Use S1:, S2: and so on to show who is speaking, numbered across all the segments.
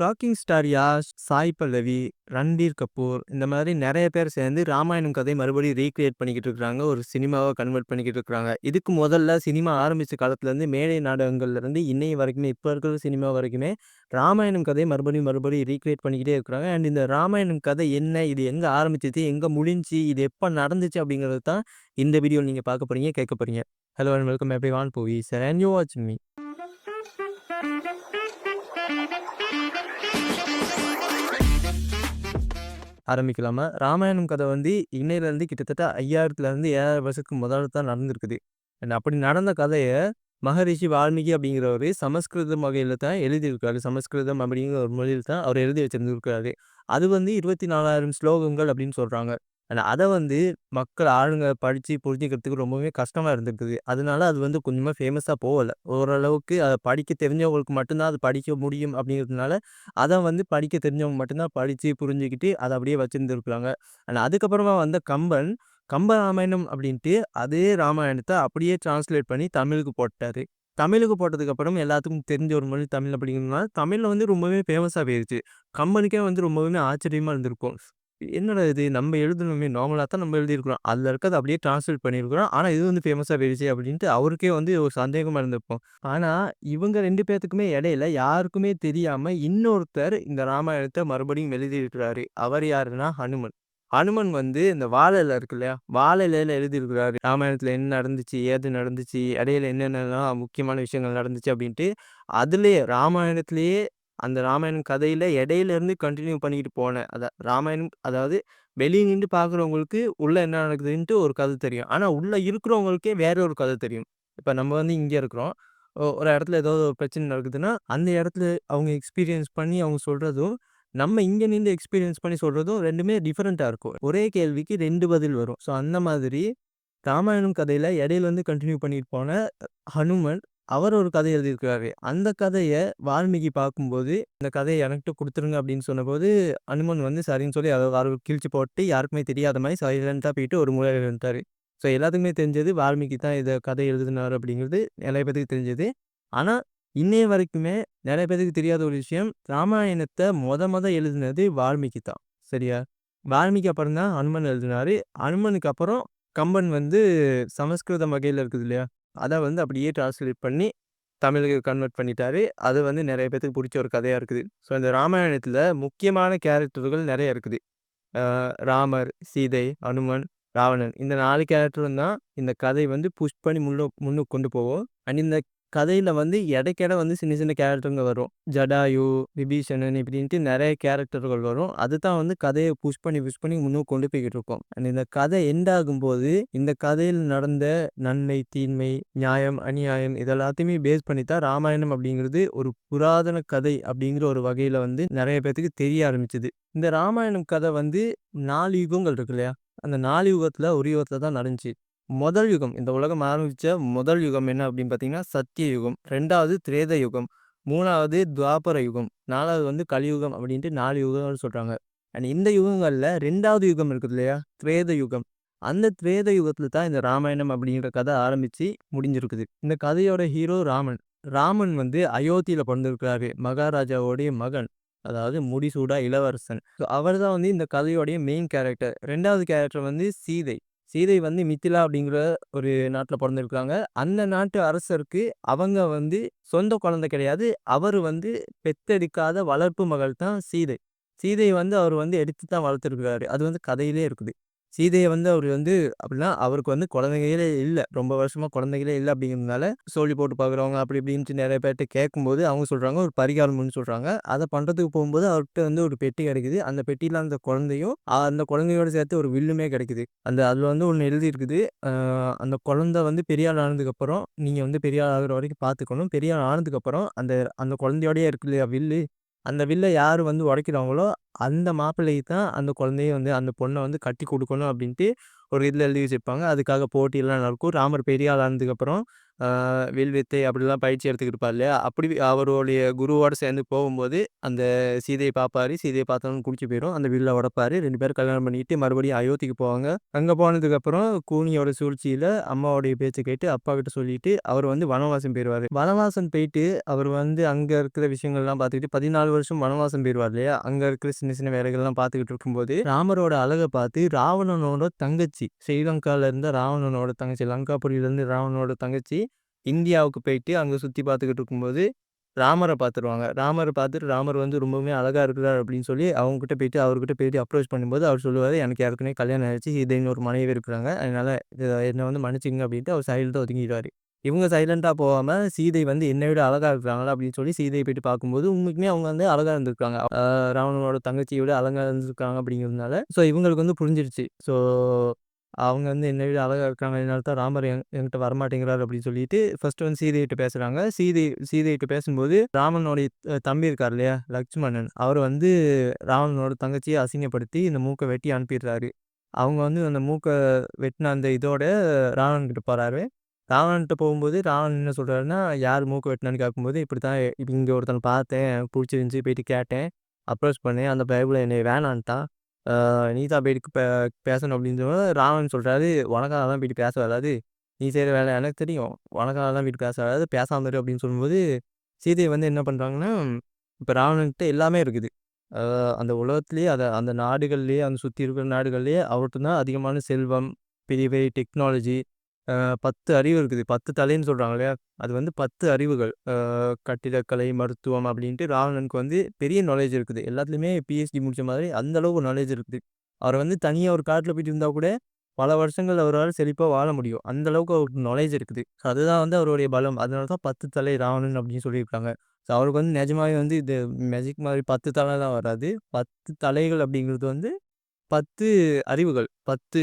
S1: Rocking star Yash, Sai Pallavi, Ranbir Kapoor இந்த மாதிரி நிறைய பேர் சேர்ந்து ராமாயணம் கதை மறுபடியும் ரீக்ரியேட் பண்ணிக்கிட்டு இருக்காங்க. ஒரு சினிமாவை கன்வெர்ட் பண்ணிக்கிட்டு இருக்கிறாங்க இதுக்கு முதல்ல சினிமா ஆரம்பித்த காலத்துலேருந்து மேடை நாடகங்கள்லேருந்து இன்னைய வரைக்குமே இப்போ இருக்கிற சினிமா வரைக்குமே ராமாயணம் கதை மறுபடியும் மறுபடியும் ரீக்ரியேட் பண்ணிக்கிட்டே இருக்கிறாங்க. அண்ட் இந்த ராமாயணம் கதை என்ன? இது எங்கே ஆரம்பிச்சிச்சு எங்கே முடிஞ்சுச்சு? இது எப்போ நடந்துச்சு? அப்படிங்கிறது தான் இந்த வீடியோவில் நீங்கள் பார்க்க போகிறீங்க கேட்க போறீங்க. ஹலோ அண்ட் வெல்கம் எப்படி வான் போவி சார் அண்ட் யூ வாட்சிங் மீ. ஆரம்பிக்கலாமா? ராமாயணம் கதை வந்து இன்னையிலேருந்து கிட்டத்தட்ட 5000லேருந்து 7000 வருஷத்துக்கு முதல்ல தான் நடந்திருக்குது. அண்ட் அப்படி நடந்த கதையை மகரிஷி வால்மீகி அப்படிங்கிறவர் சமஸ்கிருதம் வகையில் தான் எழுதியிருக்காரு. சமஸ்கிருதம் அப்படிங்கிற ஒரு மொழியில் தான் அவர் எழுதி வச்சிருந்துருக்காரு அது வந்து 24,000 ஸ்லோகங்கள் அப்படின்னு சொல்கிறாங்க ஆனால் அதை வந்து மக்கள் ஆளுங்க படித்து புரிஞ்சுக்கிறதுக்கு ரொம்பவே கஷ்டமாக இருந்திருக்குது. அதனால அது வந்து கொஞ்சமாக ஃபேமஸாக போகலை ஓரளவுக்கு அதை படிக்க தெரிஞ்சவங்களுக்கு மட்டும்தான் அது படிக்க முடியும் அப்படிங்கிறதுனால, அதை வந்து படிக்க தெரிஞ்சவங்க மட்டும்தான் படித்து புரிஞ்சுக்கிட்டு அதை அப்படியே வச்சுருந்துருக்குறாங்க ஆனால் அதுக்கப்புறமா வந்த கம்பன், கம்ப ராமாயணம் அப்படின்ட்டு அதே ராமாயணத்தை அப்படியே டிரான்ஸ்லேட் பண்ணி தமிழுக்கு போட்டார் தமிழுக்கு போட்டதுக்கப்புறம் எல்லாத்துக்கும் தெரிஞ்ச ஒரு மொழி தமிழ் அப்படிங்கிறதுனால, தமிழில் வந்து ரொம்பவே ஃபேமஸாக போயிடுச்சு கம்பனுக்கே வந்து ரொம்பவுமே ஆச்சரியமாக இருந்திருக்கும். என்னடா இது நம்ம எழுதணுமே நார்மலாக தான் நம்ம எழுதியிருக்கிறோம். அதில் இருக்கிறது அப்படியே டிரான்ஸ்லேட் பண்ணியிருக்கிறோம். ஆனால் இது வந்து ஃபேமஸாக போயிடுச்சு அப்படின்ட்டு அவருக்கே வந்து ஒரு சந்தேகமாக இருந்திருக்கும். ஆனால் இவங்க ரெண்டு பேர்த்துக்குமே இடையில யாருக்குமே தெரியாமல் இன்னொருத்தர் இந்த ராமாயணத்தை மறுபடியும் எழுதியிருக்கிறாரு. அவர் யாருன்னா ஹனுமன். ஹனுமன் வந்து இந்த வாழை இருக்கு இல்லையா? வாழை எழுதியிருக்கிறாரு. ராமாயணத்தில் என்ன நடந்துச்சு? ஏது நடந்துச்சு? இடையில என்னென்னலாம் முக்கியமான விஷயங்கள் நடந்துச்சு? அப்படின்ட்டு அதுலேயே ராமாயணத்திலேயே அந்த ராமாயணம் கதையில இடையில இருந்து கன்டின்யூ பண்ணிக்கிட்டு போனேன் அதை ராமாயணம் அதாவது வெளியே நின்று பார்க்குறவங்களுக்கு உள்ளே என்ன நடக்குதுன்ட்டு ஒரு கதை தெரியும். ஆனால் உள்ளே இருக்கிறவங்களுக்கே வேற ஒரு கதை தெரியும். இப்போ நம்ம வந்து இங்கே இருக்கிறோம். ஒரு இடத்துல ஏதோ ஒரு பிரச்சனை நடக்குதுன்னா, அந்த இடத்துல அவங்க எக்ஸ்பீரியன்ஸ் பண்ணி அவங்க சொல்கிறதும் நம்ம இங்கே நின்று எக்ஸ்பீரியன்ஸ் பண்ணி சொல்கிறதும் ரெண்டுமே டிஃப்ரெண்ட்டாக இருக்கும். ஒரே கேள்விக்கு ரெண்டு பதில் வரும். ஸோ அந்த மாதிரி ராமாயணம் கதையில் இடையில வந்து கண்டினியூ பண்ணிட்டு போன ஹனுமன், அவர் ஒரு கதை எழுதியிருக்கிறாரு. அந்த கதையை வால்மீகி பார்க்கும்போது, இந்த கதையை எனக்கிட்ட கொடுத்துருங்க அப்படின்னு சொன்னபோது, அனுமன் வந்து சரின்னு சொல்லி அதை அத கிழிச்சு போட்டு யாருக்குமே தெரியாத மாதிரி சைலன்ட்டா போயிட்டு ஒரு மூலையில இருந்துட்டாரு. ஸோ எல்லாத்துக்குமே தெரிஞ்சது வால்மீகி தான் இதை கதை எழுதினாரு அப்படிங்கிறது நிறைய பேத்துக்கு தெரிஞ்சது. ஆனால் இன்னைய வரைக்குமே நிறைய பேருக்கு தெரியாத ஒரு விஷயம், ராமாயணத்தை மொத மொத எழுதினது வால்மீகி தான். சரியா? வால்மீகி அப்புறம் தான் ஹனுமன் எழுதினாரு. அனுமனுக்கு அப்புறம் கம்பன் வந்து சமஸ்கிருதம் வகையில் இருக்குது இல்லையா? அதை வந்து அப்படியே டிரான்ஸ்லேட் பண்ணி தமிழுக்கு கன்வெர்ட் பண்ணிட்டாரு. அது வந்து நிறைய பேத்துக்கு பிடிச்ச ஒரு கதையாக இருக்குது. ஸோ இந்த ராமாயணத்தில் முக்கியமான கேரக்டர்கள் நிறைய இருக்குது. ராமர், சீதை, அனுமன் ராவணன் இந்த நாலு கேரக்டரும் தான் இந்த கதை வந்து புஷ் பண்ணி முன்னோ முன்னுக்கு கொண்டு போவோம் அண்ட் இந்த கதையில் வந்து இடைக்கிட வந்து சின்ன சின்ன கேரக்டருங்க வரும். ஜடாயு, விபீஷணன் இப்படின்ட்டு நிறைய கேரக்டர்கள் வரும். அதுதான் வந்து கதையை புஷ் பண்ணி புஷ் பண்ணி முன்னுக்கு கொண்டு போய்கிட்டு இருக்கும். அண்ட் இந்த கதை எண்ட் ஆகும்போது, இந்த கதையில் நடந்த நன்மை, தீன்மை, நியாயம், அநியாயம் இதெல்லாத்தையுமே பேஸ் பண்ணி தான் ராமாயணம் அப்படிங்கிறது ஒரு புராதன கதை அப்படிங்கிற ஒரு வகையில் வந்து நிறைய பேர்த்துக்கு தெரிய ஆரம்பிச்சது. இந்த ராமாயணம் கதை வந்து நாலு யுகங்கள் இருக்கு இல்லையா? அந்த நாலு யுகத்தில் ஒரு யுகத்தில் தான் நடந்துச்சு. முதல் யுகம் இந்த உலகம் ஆரம்பிச்ச முதல் யுகம் என்ன அப்படின்னு பார்த்தீங்கன்னா, சத்திய யுகம். ரெண்டாவது திரேத யுகம். மூணாவது துவாபர யுகம். நாலாவது வந்து கலியுகம் அப்படின்ட்டு நாலு யுகங்கள் சொல்கிறாங்க அண்ட் இந்த யுகங்கள்ல ரெண்டாவது யுகம் இருக்குது இல்லையா? திரேத யுகம். அந்த திரேத யுகத்துல தான் இந்த ராமாயணம் அப்படிங்கிற கதை ஆரம்பிச்சு முடிஞ்சிருக்குது. இந்த கதையோட ஹீரோ ராமன். ராமன் வந்து அயோத்தியில பிறந்திருக்கிறாரு மகாராஜாவோடைய மகன். அதாவது முடிசூடா இளவரசன். ஸோ அவர் தான் வந்து இந்த கதையோடைய மெயின் கேரக்டர். ரெண்டாவது கேரக்டர் வந்து சீதை. சீதை வந்து மித்திலா அப்படிங்கிற ஒரு நாட்டில் பொறந்திருக்காங்க. அந்த நாட்டு அரசருக்கு அவங்க வந்து சொந்த குழந்தை கிடையாது. அவர் வந்து பெத்தெடுக்காத வளர்ப்பு மகள் தான் சீதை. சீதை வந்து அவர் வந்து எடுத்து தான் வளர்த்துருக்காரு. அது வந்து கதையிலே இருக்குது. சீதையை வந்து அவர் வந்து அப்படின்னா அவருக்கு வந்து குழந்தைகளே இல்லை ரொம்ப வருஷமா குழந்தைகளே இல்லை அப்படிங்கிறதுனால, சோழி போட்டு பார்க்குறவங்க அப்படி இப்படின்ட்டு நிறைய பேர்ட்ட கேட்கும்போது, அவங்க சொல்கிறாங்க ஒரு பரிகாரம்னு சொல்கிறாங்க அதை பண்ணுறதுக்கு போகும்போது அவர்கிட்ட வந்து ஒரு பெட்டி கிடைக்குது. அந்த பெட்டியில் அந்த குழந்தையும், அந்த குழந்தையோட சேர்த்து ஒரு வில்லுமே கிடைக்குது. அந்த அதில் வந்து ஒன்று எழுதியிருக்குது. அந்த குழந்தை வந்து பெரியாள் ஆனதுக்கப்புறம், நீங்கள் வந்து பெரியாள் ஆகிற வரைக்கும் பார்த்துக்கணும். பெரியாள் ஆனதுக்கப்புறம் அந்த அந்த குழந்தையோடயே இருக்கு இல்லையா வில்லு, அந்த வில்லை யார் வந்து உடைக்கிறாங்களோ, அந்த மாப்பிள்ளைக்கு தான் அந்த குழந்தைய வந்து அந்த பொண்ணை வந்து கட்டி கொடுக்கணும் அப்படின்ட்டு ஒரு இதில் எழுதி வச்சுருப்பாங்க அதுக்காக போட்டியெல்லாம் நடக்கும். ராமர் பெரிய ஆளானதுக்கப்புறம் ஆனதுக்கப்புறம் வில் வித்தை அப்படிலாம் பயிற்சி எடுத்துக்கிட்டு இருப்பார் இல்லையா? அப்படி அவருடைய குருவோடு சேர்ந்து போகும்போது, அந்த சீதையை பார்ப்பாரு. சீதையை பார்த்தோன்னு குடிச்சு போயிடும் அந்த வில்ல உடப்பாரு ரெண்டு பேரும் கல்யாணம் பண்ணிக்கிட்டு மறுபடியும் அயோத்திக்கு போவாங்க. அங்கே போனதுக்கப்புறம் கூனியோட சூழ்ச்சியில் அம்மாவுடைய பேச்சை கேட்டு அப்பாகிட்ட சொல்லிட்டு, அவர் வந்து வனவாசம் போயிடுவார் வனவாசம் போயிட்டு அவர் வந்து அங்கே இருக்கிற விஷயங்கள்லாம் பார்த்துக்கிட்டு 14 வருஷம் வனவாசம் போயிருவார் இல்லையா? அங்கே இருக்கிற சின்ன சின்ன வேலைகள்லாம் பார்த்துக்கிட்டு இருக்கும்போது, ராமரோட அழகை பார்த்து ராவணனோட தங்கச்சி, தங்கச்சி ஸ்ரீலங்காவிலேருந்து ராவணனோட தங்கச்சி, லங்காபுரியிலேருந்து ராவணனோட தங்கச்சி இந்தியாவுக்கு போயிட்டு அங்கே சுற்றி பார்த்துக்கிட்டு இருக்கும்போது, ராமரை பார்த்துருவாங்க. ராமரை பார்த்துட்டு ராமர் வந்து ரொம்பவுமே அழகாக இருக்கிறார் அப்படின்னு சொல்லி அவங்ககிட்ட போயிட்டு அவர்கிட்ட போயிட்டு அப்ரோச் பண்ணும்போது, அவர் சொல்லுவார் "எனக்கு ஏற்கனவே கல்யாணம் ஆயிருச்சு. சீதைன்னு ஒரு மனைவி இருக்கிறாங்க. அதனால் இத என்ன வந்து மன்னிச்சிங்க அப்படின்ட்டு அவர் சைலன்ட்டா ஒதுங்கிடுவார் இவங்க சைலண்ட்டாக போகாமல் சீதை வந்து என்னை விட அழகாக இருக்கிறாங்களா அப்படின்னு சொல்லி சீதையை போயிட்டு பார்க்கும்போது, உண்மைக்குமே அவங்க வந்து அழகாக இருந்திருக்காங்க. ராவணனோட தங்கச்சியை விட அழகாக இருந்திருக்காங்க அப்படிங்கிறதுனால, ஸோ இவங்களுக்கு வந்து புரிஞ்சிருச்சு. ஸோ அவங்க வந்து என்னை விட அழகாக இருக்காங்க. அதனால தான் ராமர் என் என்கிட்ட வரமாட்டேங்கிறார் அப்படின்னு சொல்லிட்டு, ஃபஸ்ட்டு வந்து சீதையிட்ட பேசுகிறாங்க சீதை சீதையிட்ட பேசும்போது, ராமனுடைய தம்பி இருக்கார் இல்லையா? லக்ஷ்மணன் அவர் வந்து ராவணனோட தங்கச்சியை அசிங்கப்படுத்தி இந்த மூக்கை வெட்டி அனுப்பிடுறாரு. அவங்க வந்து அந்த மூக்கை வெட்டின அந்த இதோட ராவணன் கிட்ட போறாரு. ராவணன்ட்ட போகும்போது, ராவணன் என்ன சொல்கிறாருன்னா யார் மூக்கு வெட்டினான்னு கேட்கும்போது, இப்படி தான் இங்கே ஒருத்தன் பார்த்தேன். பிடிச்சிருந்துச்சி போயிட்டு கேட்டேன். அப்ரோச் பண்ணேன். அந்த பைபிளை என்னை வேணான்ட்டான். நீதா போயிட்டு பே பேசணும் அப்படின்னு சொன்னோனே, ராவணன் சொல்கிறாரு "உனக்காக தான் போயிட்டு பேச வராது. நீ செய்கிற வேலை எனக்கு தெரியும். உனக்காகலாம் போயிட்டு பேச வராது. பேசாமல் இரு" அப்படின்னு சொல்லும்போது, சீதை வந்து என்ன பண்ணுறாங்கன்னா இப்போ ராவணன்கிட்ட எல்லாமே இருக்குது. அந்த உலகத்துலேயே அதை அந்த நாடுகள்லேயே அந்த சுற்றி இருக்கிற நாடுகள்லேயே அவர்கிட்ட தான் அதிகமான செல்வம், பெரிய பெரிய டெக்னாலஜி, பத்து அறிவு இருக்குது. 10 தலைன்னு சொல்கிறாங்க இல்லையா? அது வந்து 10 அறிவுகள். கட்டிடக்கலை, மருத்துவம் அப்படின்ட்டு ராவணனுக்கு வந்து பெரிய நாலேஜ் இருக்குது. எல்லாத்துலேயுமே பிஹெச்டி முடித்த மாதிரி அந்த அளவுக்கு நாலேஜ் இருக்குது. அவர் வந்து தனியாக ஒரு காட்டில் போயிட்டு இருந்தால் கூட, பல வருஷங்கள் அவரால் செழிப்பாக வாழ முடியும். அந்த அளவுக்கு அவருக்கு நாலேஜ் இருக்குது. அதுதான் வந்து அவருடைய பலம். அதனால தான் 10 தலை ராவணன் அப்படின்னு சொல்லியிருக்காங்க. ஸோ அவருக்கு வந்து நிஜமாவே வந்து இது மேஜிக் மாதிரி 10 தலைலாம் வராது. 10 தலைகள் அப்படிங்கிறது வந்து 10 அறிவுகள். 10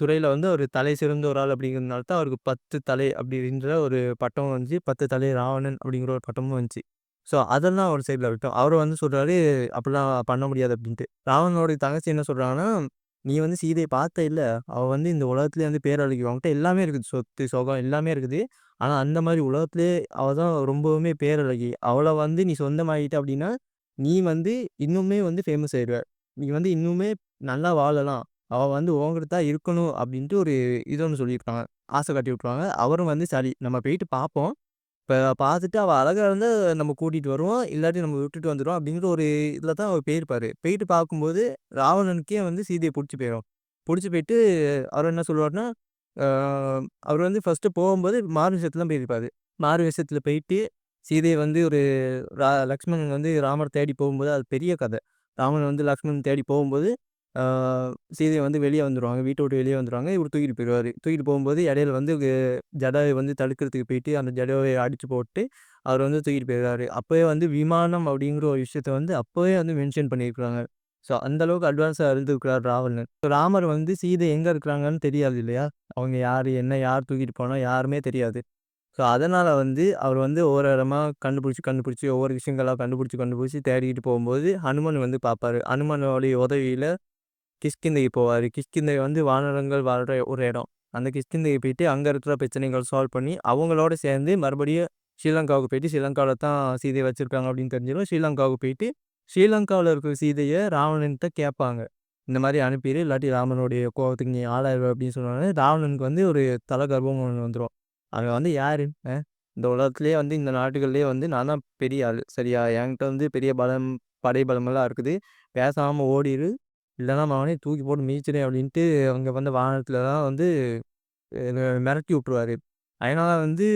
S1: துறையில வந்து அவரு தலை சிறந்த ஒரு ஆள் அப்படிங்கிறதுனால தான் அவருக்கு 10 தலை அப்படின்ற ஒரு பட்டமும் வந்துச்சு. 10 தலை ராவணன் அப்படிங்கிற ஒரு பட்டமும் வந்துச்சு. ஸோ அதெல்லாம் ஒரு சைடில் விட்டோம். அவரு வந்து சொல்றாரு, "அப்படிலாம் பண்ண முடியாது" அப்படின்ட்டு. ராவணனோட தங்கச்சி என்ன சொல்றாங்கன்னா, "நீ வந்து சீதைய பார்த்த இல்ல. அவ வந்து இந்த உலகத்துலேயே வந்து பேரழகி. உன்கிட்ட எல்லாமே இருக்குது. சொத்து, சுகம் எல்லாமே இருக்குது. ஆனா அந்த மாதிரி உலகத்துலேயே அவ தான் ரொம்பவுமே பேரழகி. அவள வந்து நீ சொந்தமாகிட்ட அப்படின்னா, நீ வந்து இன்னுமே வந்து ஃபேமஸ் ஆயிருவ. நீ வந்து இன்னுமே நல்லா வாழலாம். அவள் வந்து உங்ககிட்ட தான் இருக்கணும்" அப்படின்ட்டு ஒரு இது ஒன்று சொல்லியிருப்பாங்க. ஆசை காட்டி விட்ருவாங்க அவரும் வந்து சரி நம்ம போயிட்டு பார்ப்போம். இப்போ பார்த்துட்டு அவள் அழகாக இருந்தால் நம்ம கூட்டிகிட்டு வருவோம். இல்லாட்டி நம்ம விட்டுட்டு வந்துடும் அப்படிங்கிற ஒரு இதில் தான் அவர் போயிருப்பார் போயிட்டு பார்க்கும்போது, ராவணனுக்கே வந்து சீதையை பிடிச்சி போயிரும். பிடிச்சி போயிட்டு அவர் என்ன சொல்லுவாருன்னா, அவர் வந்து ஃபஸ்ட்டு போகும்போது மாறு வேஷத்துல தான் போயிருப்பாரு. மாறு விஷயத்தில் போயிட்டு, சீதையை வந்து ஒரு ரா லக்ஷ்மணன் வந்து ராமரை தேடி போகும்போது, அது பெரிய கதை. ராமன் வந்து லக்ஷ்மணன் தேடி போகும்போது, சீதை வந்து வெளியே வந்துருவாங்க. வீட்டை விட்டு வெளியே வந்துடுவாங்க இவர் தூக்கிட்டு போயிடுவார் தூக்கிட்டு போகும்போது இடையில வந்து ஜடாவை வந்து தடுக்கிறதுக்கு போயிட்டு, அந்த ஜடாவை அடித்து போட்டு, அவர் வந்து தூக்கிட்டு போயிருவாரு. அப்போவே வந்து விமானம் அப்படிங்கிற ஒரு விஷயத்த வந்து அப்போவே வந்து மென்ஷன் பண்ணியிருக்கிறாங்க ஸோ அந்த அளவுக்கு அட்வான்ஸா இருந்திருக்கிறார் ராவணன். ராமர் வந்து சீதை எங்கே இருக்கிறாங்கன்னு தெரியாது இல்லையா? அவங்க யார் என்ன? யார் தூக்கிட்டு போனால் யாருமே தெரியாது. ஸோ அதனால் வந்து அவர் வந்து ஒவ்வொரு இடமா கண்டுபிடிச்சி கண்டுபிடிச்சி ஒவ்வொரு விஷயங்களாக கண்டுபிடிச்சி கண்டுபிடிச்சி தேடிக்கிட்டு போகும்போது, ஹனுமன் வந்து பார்ப்பாரு. ஹனுமனோடைய உதவியில் கிஷ்கிந்தைக்கு போவார் கிஷ்கிந்தை வந்து வானரங்கள் வாழ்கிற ஒரு இடம். அந்த கிஷ்கிந்தைக்கு போயிட்டு அங்கே இருக்கிற பிரச்சனைகள் சால்வ் பண்ணி, அவங்களோட சேர்ந்து மறுபடியும் ஸ்ரீலங்காவுக்கு போயிட்டு, ஸ்ரீலங்காவில் தான் சீதையை வச்சுருக்காங்க அப்படின்னு தெரிஞ்சிரும். ஸ்ரீலங்காவுக்கு போயிட்டு, ஸ்ரீலங்காவில் இருக்கிற சீதையை ராவணன்கிட்ட கேட்பாங்க. இந்த மாதிரி அனுப்பிடு இல்லாட்டி ராமனுடைய கோவத்துக்கு நீ ஆளாயிரு அப்படின்னு சொன்னோனே, ராவணனுக்கு வந்து ஒரு தல கர்ப்பம் ஒன்று வந்துடும் அவன் வந்து யார் இந்த உலகத்துலேயே வந்து இந்த நாட்டுகள்லேயே வந்து நான் தான் பெரிய ஆள் சரியா? என்கிட்ட வந்து பெரிய பலம், படை பலமெல்லாம் இருக்குது. பேசாமல் ஓடிரு. இல்லன்னா மவனே தூக்கி போட்டு மிதிச்சிடேன் அப்படின்ட்டு அவங்க வந்து வானத்துலலாம் வந்து மிரட்டி விட்ருவாரு அதனால் வந்து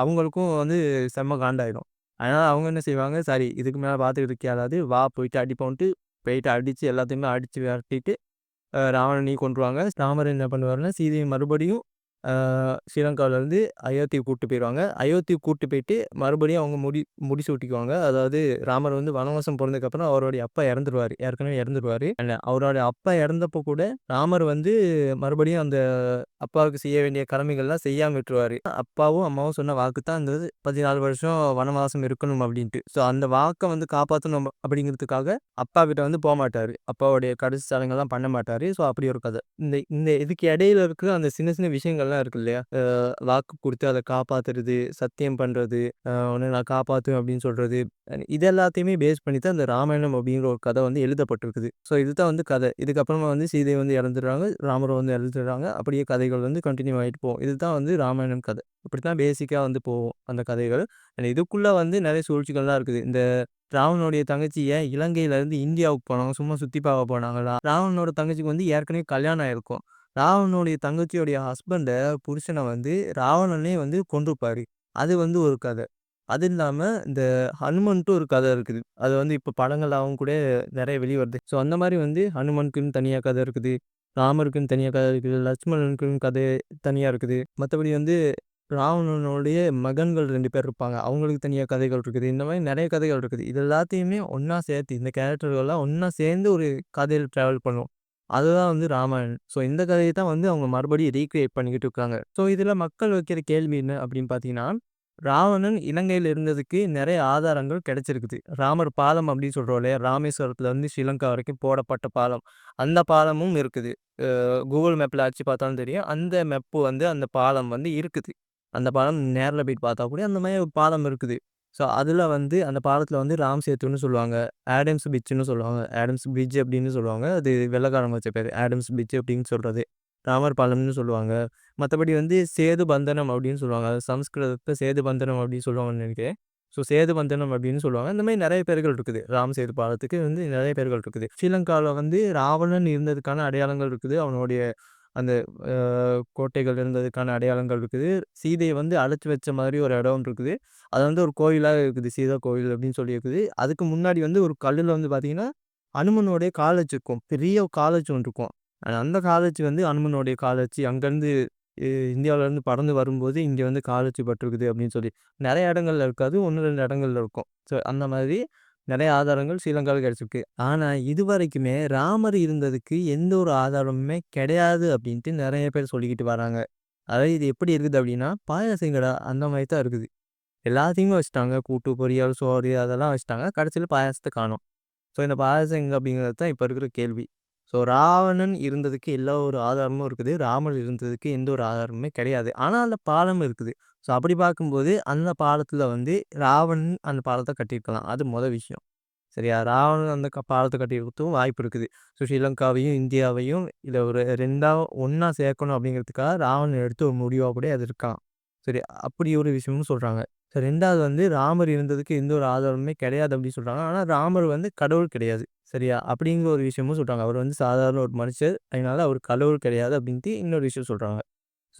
S1: அவங்களுக்கும் வந்து செம்ம காண்டாயிடும். அதனால் அவங்க என்ன செய்வாங்க, சரி இதுக்கு மேலே பார்த்துக்கிட்டு இருக்கியாலாது, வா போயிட்டு அடிப்போன்ட்டு, போயிட்டு அடித்து எல்லாத்தையுமே அடித்து விரட்டிட்டு, அ ராவணனையும் கொன்றுவாங்க. ராமர் என்ன பண்ணுவாருன்னா, சீதையை மறுபடியும் ஸ்ரீலங்காவிலேருந்து அயோத்திக்கு கூப்பிட்டு போயிடுவாங்க அயோத்திக்கு கூப்பிட்டு போயிட்டு மறுபடியும் அவங்க முடி முடிச்சு ஒட்டிக்குவாங்க. அதாவது ராமர் வந்து வனவாசம் பிறந்ததுக்கப்புறம் அவருடைய அப்பா இறந்துருவார் ஏற்கனவே இறந்துருவாரு. அவருடைய அப்பா இறந்தப்போ கூட ராமர் வந்து மறுபடியும் அந்த அப்பாவுக்கு செய்ய வேண்டிய கடமைகள்லாம் செய்யாமல் விட்டுருவார் அப்பாவும், அம்மாவும் சொன்ன வாக்கு தான் அந்த பதினாலு வருஷம் வனவாசம் இருக்கணும் அப்படின்ட்டு ஸோ அந்த வாக்கை வந்து காப்பாற்றணும் அப்படிங்கிறதுக்காக அப்பா கிட்ட வந்து போமாட்டாரு. அப்பாவுடைய கடைசி சடங்கெல்லாம் பண்ண மாட்டார் ஸோ அப்படி ஒரு கதை. இந்த இந்த இதுக்கு இடையில இருக்கிற அந்த சின்ன சின்ன விஷயங்கள் விஷயங்கள்லாம் இருக்கு இல்லையா? வாக்கு கொடுத்து அதை காப்பாத்துறது, சத்தியம் பண்றது, உன்னை நான் காப்பாத்துவேன் அப்படின்னு சொல்றது. இது எல்லாத்தையுமே பேஸ் பண்ணி தான் இந்த ராமாயணம் அப்படிங்கிற ஒரு கதை வந்து எழுதப்பட்டிருக்குது. ஸோ இதுதான் வந்து கதை. இதுக்கப்புறமா வந்து சீதை வந்து இறந்துடுறாங்க. ராமரை வந்து இறந்துடுறாங்க. அப்படியே கதைகள் வந்து கண்டினியூ ஆகிட்டு போகும். இதுதான் வந்து ராமாயணம் கதை. இப்படித்தான் பேசிக்காக வந்து போகும் அந்த கதைகள். அண்ட் இதுக்குள்ளே வந்து நிறைய சூழ்ச்சிகள்லாம் இருக்குது. இந்த ராவனுடைய தங்கச்சி ஏன் இலங்கையிலேருந்து இந்தியாவுக்கு போனாங்க? சும்மா சுற்றி பார்க்க போனாங்களா? ராவனோட தங்கச்சிக்கு வந்து ஏற்கனவே கல்யாணம் ஆயிருக்கும். ராவணனுடைய தங்கச்சியுடைய ஹஸ்பண்ட புருஷனை வந்து ராவணனே வந்து கொன்றுப்பார் அது வந்து ஒரு கதை. அது இல்லாம இந்த ஹனுமன்ட்டு ஒரு கதை இருக்குது. அது வந்து இப்ப படங்களாகவும் கூட நிறைய வெளிவருது ஸோ அந்த மாதிரி வந்து ஹனுமனுக்குன்னு தனியா கதை இருக்குது. ராமருக்குன்னு தனியா கதை இருக்குது. லட்சுமணனுக்குன்னு கதை தனியா இருக்குது. மற்றபடி வந்து ராவணனுடைய மகன்கள் ரெண்டு பேர் இருப்பாங்க. அவங்களுக்கு தனியாக கதைகள் இருக்குது. இந்த மாதிரி நிறைய கதைகள் இருக்குது. இது எல்லாத்தையுமே ஒன்றா சேர்த்து இந்த கேரக்டர்கள்லாம் ஒன்றா சேர்ந்து ஒரு கதையில் ட்ராவல் பண்ணுவோம் அதுதான் வந்து ராமாயணம். ஸோ இந்த கதையை தான் வந்து அவங்க மறுபடியும் ரீக்ரியேட் பண்ணிக்கிட்டு இருக்காங்க. ஸோ இதில் மக்கள் வைக்கிற கேள்வி என்ன அப்படின்னு பார்த்தீங்கன்னா, ராவணன் இலங்கையில் இருந்ததுக்கு நிறைய ஆதாரங்கள் கிடைச்சிருக்குது. ராமர் பாலம் அப்படின்னு சொல்கிறோம் இல்லையா? ராமேஸ்வரத்துலருந்து ஸ்ரீலங்கா வரைக்கும் போடப்பட்ட பாலம். அந்த பாலமும் இருக்குது. கூகுள் மேப்பில் அடிச்சு பார்த்தாலும் தெரியும். அந்த மெப்பு வந்து அந்த பாலம் வந்து இருக்குது. அந்த பாலம் நேரில் போயிட்டு பார்த்தா கூட அந்த மாதிரி ஒரு பாலம் இருக்குது. ஸோ அதில் வந்து அந்த பாலத்தில் வந்து ராம் சேத்துன்னு சொல்லுவாங்க. ஆடம்ஸ் பிச்சுன்னு சொல்லுவாங்க. ஆடம்ஸ் பிரிட்ஜ் அப்படின்னு சொல்லுவாங்க. அது வெள்ளக்காரங்க வச்ச பேர் ஆடம்ஸ் பிரிட்ஜ் அப்படின்னு சொல்கிறது ராமர் பாலம்னு சொல்லுவாங்க. மற்றபடி வந்து சேது பந்தனம் அப்படின்னு சொல்லுவாங்க. அது சம்ஸ்கிருதத்தை சேது பந்தனம் அப்படின்னு சொல்லுவாங்கன்னு நினைக்கிறேன் ஸோ சேது பந்தனம் அப்படின்னு சொல்லுவாங்க. இந்த மாதிரி நிறைய பேர்கள் இருக்குது. ராம் சேது பாலத்துக்கு வந்து நிறைய பேர்கள் இருக்குது. ஸ்ரீலங்காவில் வந்து ராவணன் இருந்ததுக்கான அடையாளங்கள் இருக்குது. அவனுடைய அந்த கோட்டைகள் இருந்ததுக்கான அடையாளங்கள் இருக்குது. சீதையை வந்து அடைச்சி வச்ச மாதிரி ஒரு இடம் இருக்குது. அது வந்து ஒரு கோயிலாக இருக்குது. சீதா கோயில் அப்படின்னு சொல்லி இருக்குது. அதுக்கு முன்னாடி வந்து ஒரு கல்லில் வந்து பார்த்தீங்கன்னா, அனுமனுடைய காலேஜ் இருக்கும். பெரிய காலேஜ் ஒன்று இருக்கும். அந்த காலேஜ் வந்து அனுமனுடைய கால் அங்கேருந்து இந்தியாவிலேருந்து பறந்து வரும்போது இங்கே வந்து காலேஜ் பட்டிருக்குது அப்படின்னு சொல்லி. நிறைய இடங்கள்ல இருக்காது. 1, 2 இடங்கள்ல இருக்கும். ஸோ அந்த மாதிரி நிறைய ஆதாரங்கள் ஸ்ரீலங்கால கிடைச்சிருக்கு. ஆனா இதுவரைக்குமே ராமர் இருந்ததுக்கு எந்த ஒரு ஆதாரமுமே கிடையாது அப்படின்ட்டு நிறைய பேர் சொல்லிக்கிட்டு வராங்க. அதாவது இது எப்படி இருக்குது அப்படின்னா, பாயாசங்கடா அந்த மாதிரி தான் இருக்குது. எல்லாத்தையுமே வச்சுட்டாங்க. கூட்டு, பொரியல், சோறு அதெல்லாம் வச்சுட்டாங்க. கடைசியில் பாயாசத்தை காணோம். ஸோ இந்த பாயாசம் அப்படிங்கிறது தான் இப்போ இருக்கிற கேள்வி. ஸோ ராவணன் இருந்ததுக்கு எல்லா ஒரு ஆதாரமும் இருக்குது. ராமர் இருந்ததுக்கு எந்த ஒரு ஆதாரமுமே கிடையாது. ஆனால் அந்த பாலம் இருக்குது. ஸோ அப்படி பார்க்கும்போது அந்த பாலத்தில் வந்து ராவணன் அந்த பாலத்தை கட்டியிருக்கலாம். அது மொதல் விஷயம். சரியா? ராவணன் அந்த பாலத்தை கட்டியிருக்கிறதுக்கும் வாய்ப்பு இருக்குது. ஸோ ஸ்ரீலங்காவையும், இந்தியாவையும் இதை ஒரு ரெண்டாக ஒன்றா சேர்க்கணும் அப்படிங்கிறதுக்காக ராவணன் எடுத்து ஒரு முடிவாக கூட அது இருக்கலாம். சரி அப்படி ஒரு விஷயமும் சொல்கிறாங்க ஸோ ரெண்டாவது வந்து ராமர் இருந்ததுக்கு எந்த ஒரு ஆதாரமுமே கிடையாது அப்படின்னு சொல்கிறாங்க ஆனால் ராமர் வந்து கடவுள் கிடையாது. சரியா? அப்படிங்கிற ஒரு விஷயமும் சொல்கிறாங்க அவர் வந்து சாதாரண ஒரு மனுஷர். அதனால அவர் கடவுள் கிடையாது அப்படின்ட்டு இன்னொரு விஷயம் சொல்கிறாங்க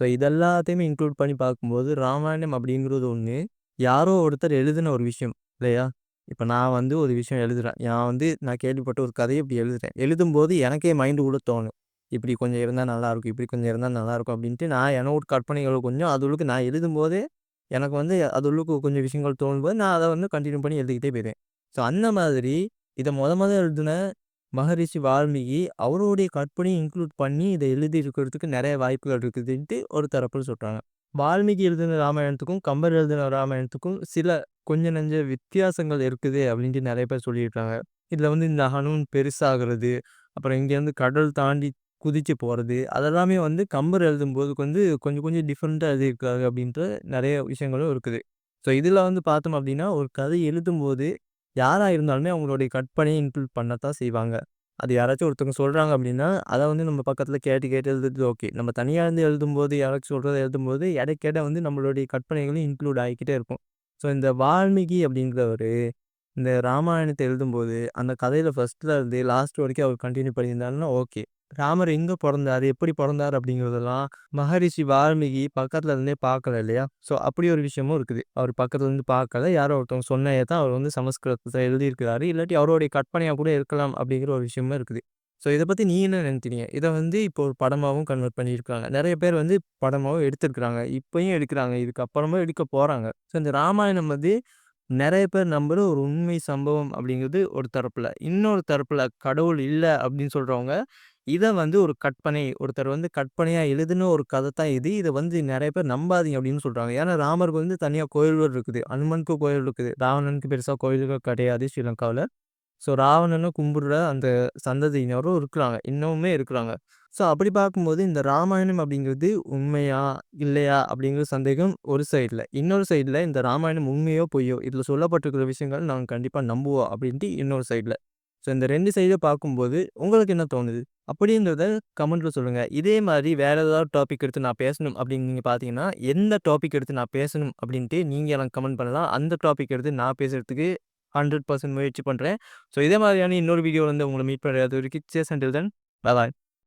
S1: ஸோ இது எல்லாத்தையுமே இன்க்ளூட் பண்ணி பார்க்கும்போது ராமாயணம் அப்படிங்கிறது ஒன்று யாரோ ஒருத்தர் எழுதின ஒரு விஷயம் இல்லையா? இப்போ நான் வந்து ஒரு விஷயம் எழுதுகிறேன் நான் வந்து நான் கேள்விப்பட்ட ஒரு கதையை இப்படி எழுதுகிறேன் எழுதும்போது எனக்கே மைண்டு கூட தோணும். இப்படி கொஞ்சம் இருந்தால் நல்லாயிருக்கும். இப்படி கொஞ்சம் இருந்தால் நல்லாயிருக்கும் அப்படின்ட்டு நான் என்னோட கற்பனைகள் கொஞ்சம் அது உள்ளுக்கு நான் எழுதும்போதே எனக்கு வந்து அது உள்ளுக்கு கொஞ்சம் விஷயங்கள் தோணும்போது நான் அதை வந்து கண்டினியூ பண்ணி எழுதிக்கிட்டே போயிடுவேன் ஸோ அந்த மாதிரி இதை மொத மொதல் எழுதுன மகரிஷி வால்மீகி அவருடைய கற்பனையும் இன்க்ளூட் பண்ணி இத எழுதியிருக்கிறதுக்கு நிறைய வாய்ப்புகள் இருக்குதுன்ட்டு ஒரு தரப்புல சொல்றாங்க. வால்மீகி எழுதின ராமாயணத்துக்கும், கம்பர் எழுதின ராமாயணத்துக்கும் சில கொஞ்சம் நஞ்ச வித்தியாசங்கள் இருக்குது அப்படின்ட்டு நிறைய பேர் சொல்லியிருக்காங்க. இதுல வந்து இந்த ஹனுமன் பெருசாகிறது அப்புறம் இங்கேருந்து கடல் தாண்டி குதிச்சு போறது, அதெல்லாமே வந்து கம்பர் எழுதும்போதுக்கு வந்து கொஞ்சம் கொஞ்சம் டிஃப்ரெண்ட்டாக எழுதியிருக்காரு அப்படின்ற நிறைய விஷயங்களும் இருக்குது. ஸோ இதில் வந்து பார்த்தோம் அப்படின்னா, ஒரு கதை எழுதும்போது யாராக இருந்தாலுமே அவங்களுடைய கற்பனையை இன்க்ளூட் பண்ணத்தான் செய்வாங்க. அது யாராச்சும் ஒருத்தவங்க சொல்கிறாங்க அப்படின்னா, அதை வந்து நம்ம பக்கத்தில் கேட்டு கேட்டு எழுதுறது ஓகே. நம்ம தனியாக இருந்து எழுதும்போது, யாராச்சும் சொல்கிறத எழுதும்போது இடைக்கேட வந்து நம்மளுடைய கற்பனைகளும் இன்க்ளூட் ஆகிக்கிட்டே இருக்கும். ஸோ இந்த வால்மீகி அப்படிங்கிறவர் இந்த ராமாயணத்தை எழுதும்போது, அந்த கதையில் ஃபஸ்ட்டில் இருந்து லாஸ்ட் வரைக்கும் அவர் கண்டினியூ பண்ணியிருந்தாருன்னா ஓகே. ராமர் எங்க பிறந்தாரு எப்படி பிறந்தாரு அப்படிங்கிறதெல்லாம் மகரிஷி வால்மீகி பக்கத்துல இருந்தே பார்க்கல இல்லையா? ஸோ அப்படி ஒரு விஷயமும் இருக்குது. அவர் பக்கத்துல இருந்து பார்க்கல. யாரோ ஒருத்தவங்க சொன்னையே தான் அவர் வந்து சமஸ்கிருதத்தை எழுதியிருக்கிறாரு. இல்லாட்டி அவருடைய கற்பனையாக கூட இருக்கலாம் அப்படிங்கிற ஒரு விஷயமும் இருக்குது. ஸோ இதை பற்றி நீ என்ன நினைக்கிறீங்க? இதை வந்து இப்போ ஒரு படமாகவும் கன்வெர்ட் பண்ணியிருக்காங்க. நிறைய பேர் வந்து படமாகவும் எடுத்திருக்கிறாங்க இப்போயும் எடுக்கிறாங்க இதுக்கப்புறமும் எடுக்க போகிறாங்க ஸோ இந்த ராமாயணம் வந்து நிறைய பேர் நம்புகிற ஒரு உண்மை சம்பவம் அப்படிங்கிறது ஒரு தரப்பில் இன்னொரு தரப்பில் கடவுள் இல்லை அப்படின்னு சொல்கிறவங்க இத வந்து ஒரு கற்பனை. ஒருத்தர் வந்து கற்பனையா எழுதின ஒரு கத தான் இது. இத வந்து நெறைய பேர் நம்பாதீங்க அப்படின்னு சொல்றாங்க. ஏன்னா ராமருக்கு வந்து தனியா கோயில்கள் இருக்குது. அனுமனுக்கு கோயில் இருக்குது. ராவணனுக்கு பெருசா கோயில்கள் கிடையாது ஸ்ரீலங்காவுல. ஸோ ராவணன கும்பிடுற அந்த சந்ததியினரும் இருக்கிறாங்க. இன்னமுமே இருக்கிறாங்க. ஸோ அப்படி பார்க்கும்போது இந்த ராமாயணம் அப்படிங்கிறது உண்மையா? இல்லையா? அப்படிங்கிற சந்தேகம் ஒரு சைடில் இன்னொரு சைடில் இந்த ராமாயணம் உண்மையோ? பொய்யோ? இதுல சொல்லப்பட்டிருக்கிற விஷயங்கள் நாங்க கண்டிப்பா நம்புவோம் அப்படின்ட்டு இன்னொரு சைடில் ஸோ இந்த ரெண்டு சைடை பார்க்கும்போது உங்களுக்கு என்ன தோணுது? அப்படின்றத கமெண்ட்டில் சொல்லுங்கள் இதே மாதிரி வேறு ஏதாவது டாபிக் எடுத்து நான் பேசணும் அப்படின்னு நீங்கள் பார்த்தீங்கன்னா, எந்த டாபிக் எடுத்து நான் பேசணும் அப்படின்ட்டு நீங்கள் எனக்கு கமெண்ட் பண்ணலாம். அந்த டாபிக் எடுத்து நான் பேசுகிறதுக்கு ஹண்ட்ரட் பர்சன்ட் முயற்சி பண்ணுறேன் ஸோ இதே மாதிரியான இன்னொரு வீடியோவில் வந்து உங்களை மீட் பண்ணுறது வரைக்கும் சியர்ஸ் அண்டில் தென் பாய்.